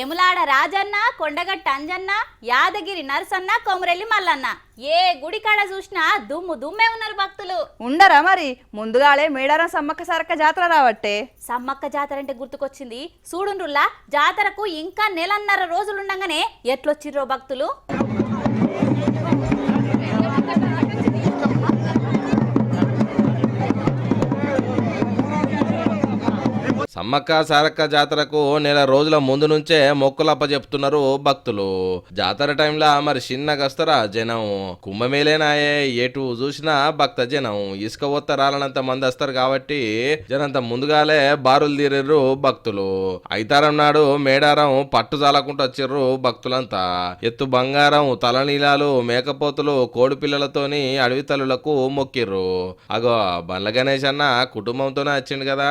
ఎములాడ రాజన్న కొండగట్ట అంజన్న యాదగిరి నరసన్న కొమరెల్లి మల్లన్న. ఏ గుడి కాడ చూసినా దుమ్ము దుమ్మే ఉన్నారు భక్తులు. ఉండరా మరి? ముందుగాలే మేడారం సమ్మక్క సారక్క జాతర రావట్టే. సమ్మక్క జాతర అంటే గుర్తుకొచ్చింది. చూడుండ్రుల్లా జాతరకు ఇంకా నెలన్నర రోజులుండగానే ఎట్లొచ్చిర్రో భక్తులు? సమ్మక్క సారక్క జాతరకు నెల రోజుల ముందు నుంచే మొక్కులప్ప చెప్తున్నారు భక్తులు. జాతర టైంలో మరి చిన్న గస్తరా జనం. కుంభమేలేనాయే ఎటు చూసినా భక్త జనం. ఇసుక పోత రాలనంత మంది వస్తారు కాబట్టి జనంత ముందుగాలే బారులు తీరిర్రు భక్తులు. ఐతారం నాడు మేడారం పట్టు చాలకుండా వచ్చిర్రు భక్తులంతా. ఎత్తు బంగారం తలనీలాలు మేకపోతులు కోడి పిల్లలతోని అడవి తల్లులకు మొక్కిర్రు. అగో బండ్ల గణేష్ అన్న కుటుంబంతోనే వచ్చిండు కదా.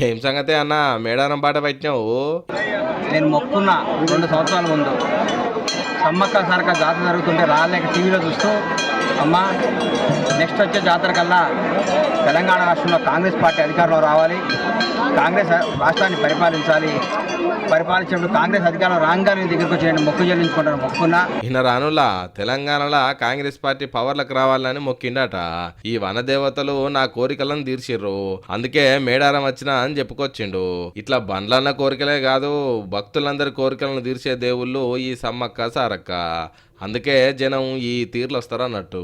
ఏం సంగతే అన్న? మేడారం పాట పెట్టినావు. నేను మొక్కున్న. రెండు సంవత్సరాల ముందు. సమ్మక్క సారక్క జాతర జరుగుతుంటే రాలేక టీవీలో చూస్తూ అమ్మ. నెక్స్ట్ వచ్చే జాతర కల్లా తెలంగాణ రాష్ట్రంలో కాంగ్రెస్ పార్టీ అధికారంలో రావాలి. కాంగ్రెస్ రాష్ట్రాన్ని పరిపాలించాలి. పరిపాలించినప్పుడు కాంగ్రెస్ అధికారం రాగానే దగ్గరకు వచ్చేయండి. మొక్కు చెల్లించుకుంటాను మొక్కున్నా. ఈయన రానులా తెలంగాణలో కాంగ్రెస్ పార్టీ పవర్లకు రావాలని మొక్కిండట. ఈ వనదేవతలు నా కోరికలను తీర్చిర్రు. అందుకే మేడారం వచ్చినా అని చెప్పుకొచ్చిండు. ఇట్లా బండ్లన్న కోరికలే కాదు భక్తులందరి కోరికలను తీర్చే దేవుళ్ళు ఈ సమ్మక్క సారక్క. అందుకే జనం ఈ తీర్లు వస్తారన్నట్టు